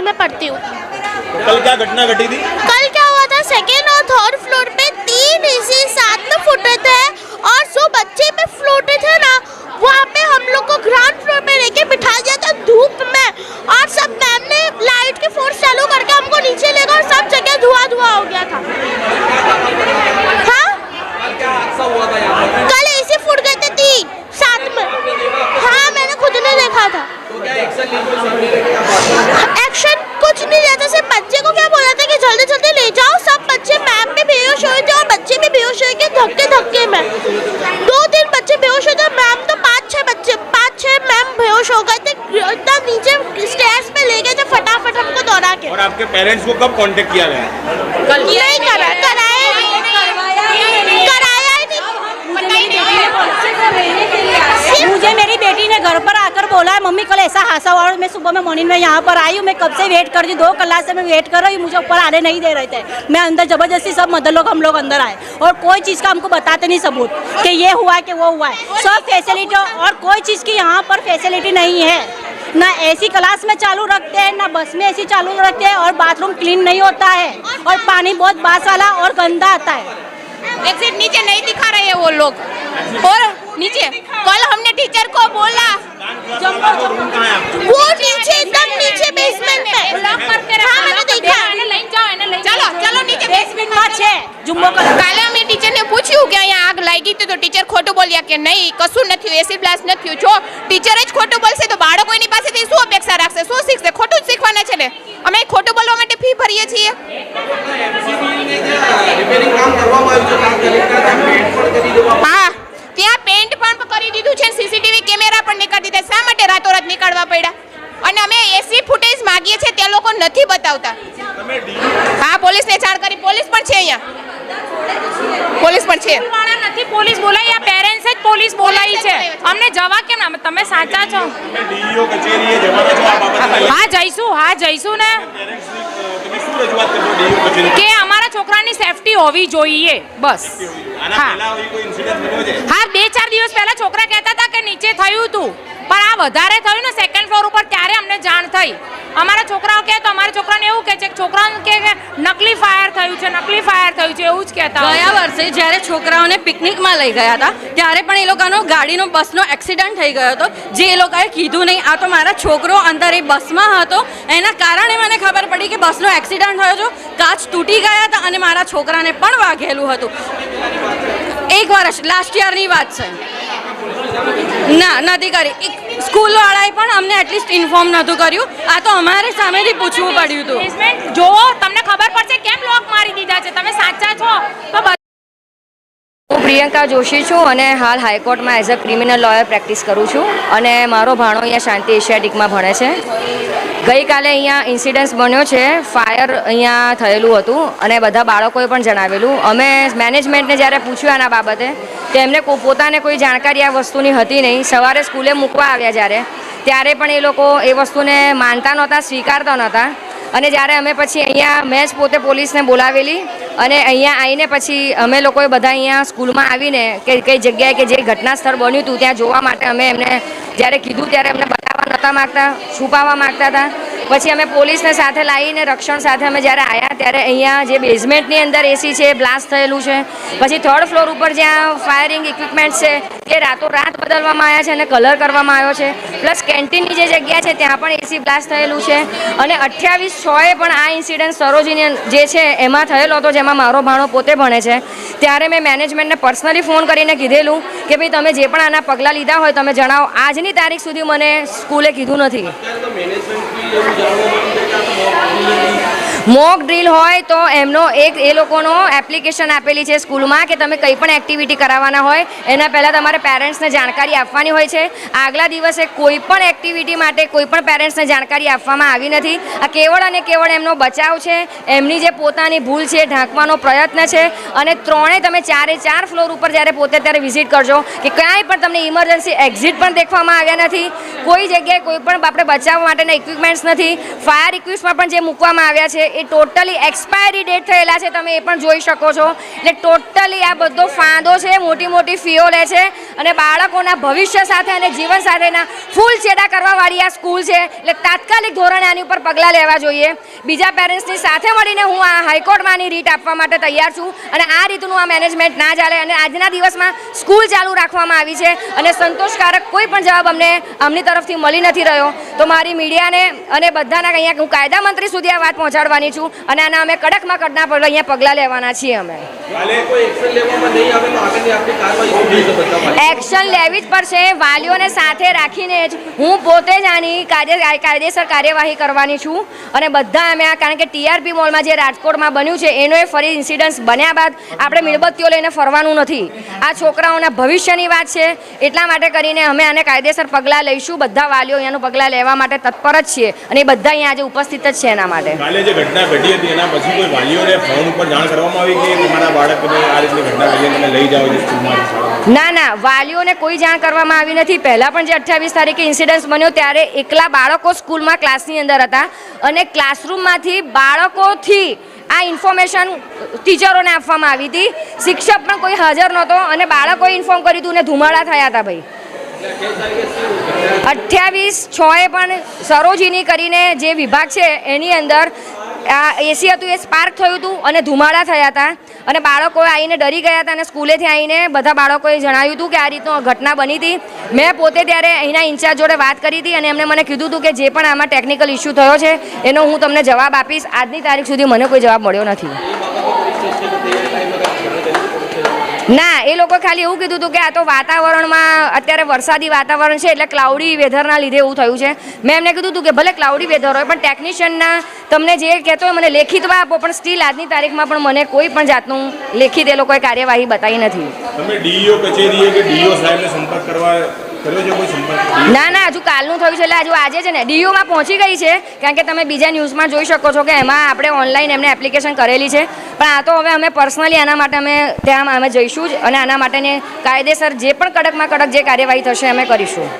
जी में पढ़ती हूँ। तो कल क्या घटना घटी थी? कल क्या हुआ था? सेकेंड और थर्ड फ्लोर पे तीन इसी साथ में फुटे थे और जो बच्चे पे फ्लोटे थे ना वहाँ पे हम लोग को ग्राउंड फ्लोर पे लेके बिठा दिया था धूप में और सब मैम ने लाइट की फोर्स चालू करके हमको नीचे ले गए और सब जगह धुआँ धुआँ हो गया था हाँ कल ऐसे फूट गए थे तीन साथ में हाँ मैंने खुद ने देखा था एक्शन कुछ नहीं रहता सिर्फ़ बच्चे को क्या बोला था कि जल्दी जल्दी ले जाओ सब बच्चे मैम भी बेहोश हुए थे और बच्चे भी बेहोश हुए थे धक्के धक्के में दो तीन बच्चे बेहोश हुए थे मैम तो पाँच छह बच्चे पाँच छह मैम बेहोश हो गए थे इतना नीचे स्टेयर्स पे ले गए थे फटाफट हमको दौड़ा के और आपके पेरेंट्स को कब कांटेक्ट किया गया? नहीं करा कराया कराया नहीं। मुझे मेरी बेटी ने घर पर आकर बोला है मम्मी कल ऐसा हादसा हुआ मैं सुबह में मॉर्निंग में यहाँ पर आई हूँ। मैं कब से वेट कर रही हूँ? दो क्लास से मैं वेट कर रही हूँ। मुझे ऊपर आने नहीं दे रहे थे। मैं अंदर ज़बरदस्ती सब मदर लोग हम लोग अंदर आए। और कोई चीज़ का हमको बताते नहीं सबूत कि ये हुआ कि वो हुआ है। सब फैसिलिटी और कोई चीज़ की यहाँ पर फैसिलिटी नहीं है। ना एसी क्लास में चालू रखते हैं ना बस में एसी चालू रखते हैं और बाथरूम क्लीन नहीं होता है और पानी बहुत बास वाला और गंदा आता है। एग्जिट नीचे नहीं दिखा रहे हैं वो लोग। और नीचे कल हमने टीचर को बोला वो नीचे एकदम नीचे बेसमेंट में ब्लॉक करके रखा मैंने देखा। चलो चलो नीचे बेसमेंट में छे जुम्मो का આગ હતી તો ટીચર ખોટું બોલ્યા કે નહીં, કશું નથી એસિડ બ્લાસ્ટ નથી. જો ટીચર જ ખોટું બોલશે તો બાળકો એની પાસેથી શું અપેક્ષા રાખશે? શું શીખશે? ખોટું જ શીખવાના છે ને? અમે ખોટું બોલવા માટે ફી ભરીએ છીએ. હા, ત્યાં પેન્ટ પણ કરી દીધું છે સીસીટીવી કેમેરા પણ નીકાળી દીધા. શા માટે રાતોરાત નીકાળવા પડ્યા? અને અમે એસી ફૂટેજ માગીએ છીએ તે લોકો નથી બતાવતા. હા, પોલીસને જાણ કરી. પોલીસ પણ છે અહીંયા. પોલીસ પણ છે. નથી પોલીસ બોલાવી આ પેરેન્ટ્સ જ પોલીસ બોલાવી છે. અમને જવા કેમ ના તમે સાચા છો. હા જઈશું હા જઈશું ને. કે અમારા છોકરાની સેફટી હોવી જોઈએ બસ. હા. પહેલા આવી કોઈ ઇન્સિડન્ટ બન્યો છે? હા બે ચાર દિવસ પહેલા છોકરા કહેતા હતા કે નીચે થયું હતું પણ આ વધારે થયું ને સેકન્ડ ફ્લોર ઉપર ત્યારે અમને જાણ થઈ. અમારા છોકરાઓ કહે તો અમારા છોકરાને એવું કહે છે કે છોકરાઓને કે નકલી ફાયર થયું છે નકલી ફાયર થયું છે એવું જ કહેતા ગયા વર્ષે જ્યારે છોકરાઓને પિકનિકમાં લઈ ગયા હતા ત્યારે પણ એ લોકોનો ગાડીનો બસનો એક્સિડન્ટ થઈ ગયો હતો. જે એ લોકોએ કીધું નહીં આ તો મારા છોકરો અંદર એ બસમાં હતો. એના કારણે મને ખબર પડી કે બસનો એક્સિડન્ટ થયો હતો કાચ તૂટી ગયા હતા અને મારા છોકરાને પણ વાઘેલું હતું. એક વર્ષ લાસ્ટ યરની વાત છે. ના નથી કરી. સ્કૂલવાળાએ પણ અમને એટલીસ્ટ ઇન્ફોર્મ નહોતું કર્યું. આ તો અમારે સામેથી પૂછવું પડ્યું હતું. જો જોવો તમને ખબર પડશે કેમ લોક મારી દીધા છે. તમે સાચા છો? તો હું પ્રિયંકા જોશી છું અને હાલ હાઈકોર્ટમાં as a criminal lawyer practice કરું છું અને મારો ભાણો અહીંયા શાંતિ એશિયાટિકમાં ભણે છે. ગઈકાલે અહીંયા ઇન્સિડન્સ બન્યો છે ફાયર અહીંયા થયેલું હતું અને બધા બાળકોએ પણ જણાવેલું. અમે મેનેજમેન્ટને જ્યારે પૂછ્યું આના બાબતે તો એમને પોતાને કોઈ જાણકારી આ વસ્તુની હતી નહીં. સવારે સ્કૂલે મૂકવા આવ્યા જ્યારે. ત્યારે પણ એ લોકો એ વસ્તુને માનતા નહોતા, સ્વીકારતા નહોતા. અને જ્યારે અમે પછી અહીંયા, મેં જ પોતે પોલીસને બોલાવેલી અને અહીંયા આવીને પછી અમે લોકોએ બધા અહીંયા સ્કૂલમાં આવીને કે કઈ જગ્યાએ કે જે ઘટના સ્થળ બન્યું હતું, ત્યાં જોવા માટે અમે એમને જ્યારે કીધું ત્યારે અમને બતાવવા નહોતા માગતા, છુપાવવા માગતા હતા. પછી અમે પોલીસને સાથે લાવીને રક્ષણ સાથે અમે જ્યારે આવ્યા ત્યારે અહીંયા જે બેઝમેન્ટની અંદર એસી છે બ્લાસ્ટ થયેલું છે. પછી થર્ડ ફ્લોર ઉપર જ્યાં ફાયરિંગ ઇક્વિપમેન્ટ છે, એ રાતોરાત બદલવામાં આવ્યા છે અને કલર કરવામાં આવ્યો છે. પ્લસ કેન્ટીનની જે જગ્યા છે, ત્યાં પણ એસી બ્લાસ્ટ થયેલું છે. અને અઠ્યાવીસ છએ પણ આ ઇન્સિડન્ટ સરોજીની જે છે, એમાં થયેલો હતો, જેમાં મારો ભાણો પોતે ભણે છે. ત્યારે મેં મેનેજમેન્ટને પર્સનલી ફોન કરીને કીધેલું કે ભાઈ તમે જે પણ આના પગલાં લીધા હોય, તમે જણાવો. આજની તારીખ સુધી મને સ્કૂલે કીધું નથી. জনগণ থেকে મોક ડ્રીલ હોય તો એમનો એક એ લોકોનો એપ્લિકેશન આપેલી છે સ્કૂલમાં કે તમે કંઈ પણ એક્ટિવિટી કરાવવાના હોય, એના પહેલાં તમારે પેરેન્ટ્સને જાણકારી આપવાની હોય છે. આગલા દિવસે કોઈ પણ એક્ટિવિટી માટે કોઈ પણ પેરેન્ટ્સને જાણકારી આપવામાં આવી નથી. આ કેવળ અને કેવળ એમનો બચાવ છે, એમની જે પોતાની ભૂલ છે ઢાંકવાનો પ્રયત્ન છે અને ત્રણેય તમે ચારે ચાર ફ્લોર ઉપર જ્યારે પોતે ત્યારે વિઝિટ કરજો કે ક્યાંય પણ તમને ઇમરજન્સી એક્ઝિટ પણ દેખવામાં આવ્યા નથી. કોઈ જગ્યાએ કોઈ પણ આપણે બચાવવા માટેના ઇક્વિપમેન્ટ્સ નથી. ફાયર ઇક્વિપ્સમાં પણ જે મૂકવામાં આવ્યા છે એ ટોટલી એક્સપાયરી ડેટ થયેલા છે, તમે એ પણ જોઈ શકો છો. એટલે ટોટલી આ બધો ફાંદો છે, મોટી મોટી ફીઓ લે છે અને બાળકોના ભવિષ્ય સાથે અને જીવન સાથેના ફૂલ છેડા કરવાવાળી આ સ્કૂલ છે. એટલે તાત્કાલિક ધોરણે આની ઉપર પગલાં લેવા જોઈએ. બીજા પેરેન્ટ્સની સાથે મળીને હું આ હાઈકોર્ટમાં આની રીટ આપવા માટે તૈયાર છું અને આ રીતનું આ મેનેજમેન્ટ ના ચાલે અને આજના દિવસમાં સ્કૂલ ચાલુ રાખવામાં આવી છે અને સંતોષકારક કોઈ પણ જવાબ અમને આમની તરફથી મળી નથી રહ્યો. તો મારી મીડિયાને અને બધાના અહીંયા હું કાયદા મંત્રી સુધી આ વાત પહોંચાડવાની છું. અને આના અમે કડકમાં કડના પગલાં અહીંયા પગલાં લેવાના છીએ અમે. એક્શન લેવી જ પડશે. વાલીઓને સાથે રાખીને જ હું પોતે જ આની કાયદેસર કાર્યવાહી કરવાની છું. અને બધા અમે આ કારણ કે ટીઆરપી મોલમાં જે રાજકોટમાં બન્યું છે એનો એ ફરી ઇન્સિડન્સ બન્યા બાદ આપણે મીણબત્તીઓ લઈને ફરવાનું નથી. આ છોકરાઓના ભવિષ્યની વાત છે. એટલા માટે કરીને અમે આને કાયદેસર પગલાં લઈશું. બધા વાલીઓ અહીંયાનું પગલાં લેવા માટે તત્પર જ છીએ. અને એ બધા અહીંયા આજે ઉપસ્થિત જ છે એના માટે. જે ઘટના ઘટી હતી એના પછી કોઈ વાલીઓને ફોન ઉપર જાણ કરવામાં આવી કે બાળકને આ રીતની ઘટના ઘટી તમે લઈ જાઓ સ્કૂલમાં ના ના, વાલીઓને કોઈ જાણ કરવામાં આવી નથી. પહેલાં પણ જે અઠ્યાવીસ તારીખે ઇન્સિડન્સ બન્યો ત્યારે એકલા બાળકો સ્કૂલમાં ક્લાસની અંદર હતા અને ક્લાસરૂમમાંથી બાળકોથી આ ઇન્ફોર્મેશન ટીચરોને આપવામાં આવી હતી. શિક્ષક પણ કોઈ હાજર નહોતો અને બાળકોએ ઇન્ફોર્મ કર્યું હતું ને ધુમાડા થયા હતા ભાઈ. અઠ્યાવીસ છએ પણ સરોજીની કરીને જે વિભાગ છે એની અંદર આ એસી હતું એ સ્પાર્ક થયું હતું અને ધુમાડા થયા હતા. અને બાળકો આવીને ડરી ગયા હતા અને સ્કૂલેથી આવીને બધા બાળકોએ જણાવ્યું હતું કે આ રીતનું ઘટના બની હતી. મેં પોતે ત્યારે અહીંના ઇન્ચાર્જ જોડે વાત કરી હતી અને એમણે મને કીધું હતું કે જે પણ આમાં ટેકનિકલ ઇસ્યુ થયો છે, એનો હું તમને જવાબ આપીશ. આજની તારીખ સુધી મને કોઈ જવાબ મળ્યો નથી. ના, એ લોકો ખાલી એવું કીધું હતું કે આ તો વાતાવરણમાં અત્યારે વરસાદી વાતાવરણ છે, એટલે ક્લાઉડી વેધરના લીધે એવું થયું છે. મેં એમને કીધું હતું કે ભલે ક્લાઉડી વેધર હોય, પણ ટેકનિશિયનના તમને જે કહેતો હોય, મને લેખિતમાં આપો, પણ સ્ટીલ આજની તારીખમાં પણ મને કોઈ પણ જાતનું લેખિત એ લોકોએ કાર્યવાહી બતાવી નથી. તમે ડીઈઓ કચેરીએ કે ડીઈઓ સાહેબને સંપર્ક કરવા ના ના, હજુ કાલનું થયું છે, એટલે હજુ આજે છે ને, ડીયુમાં પહોંચી ગઈ છે, કારણ કે તમે બીજા ન્યૂઝમાં જોઈ શકો છો કે એમાં આપણે ઓનલાઈન એમને એપ્લિકેશન કરેલી છે. પણ આ તો હવે અમે પર્સનલી આના માટે અમે ત્યાં અમે જઈશું જ, અને આના માટેની કાયદેસર જે પણ કડકમાં કડક જે કાર્યવાહી થશે, અમે કરીશું.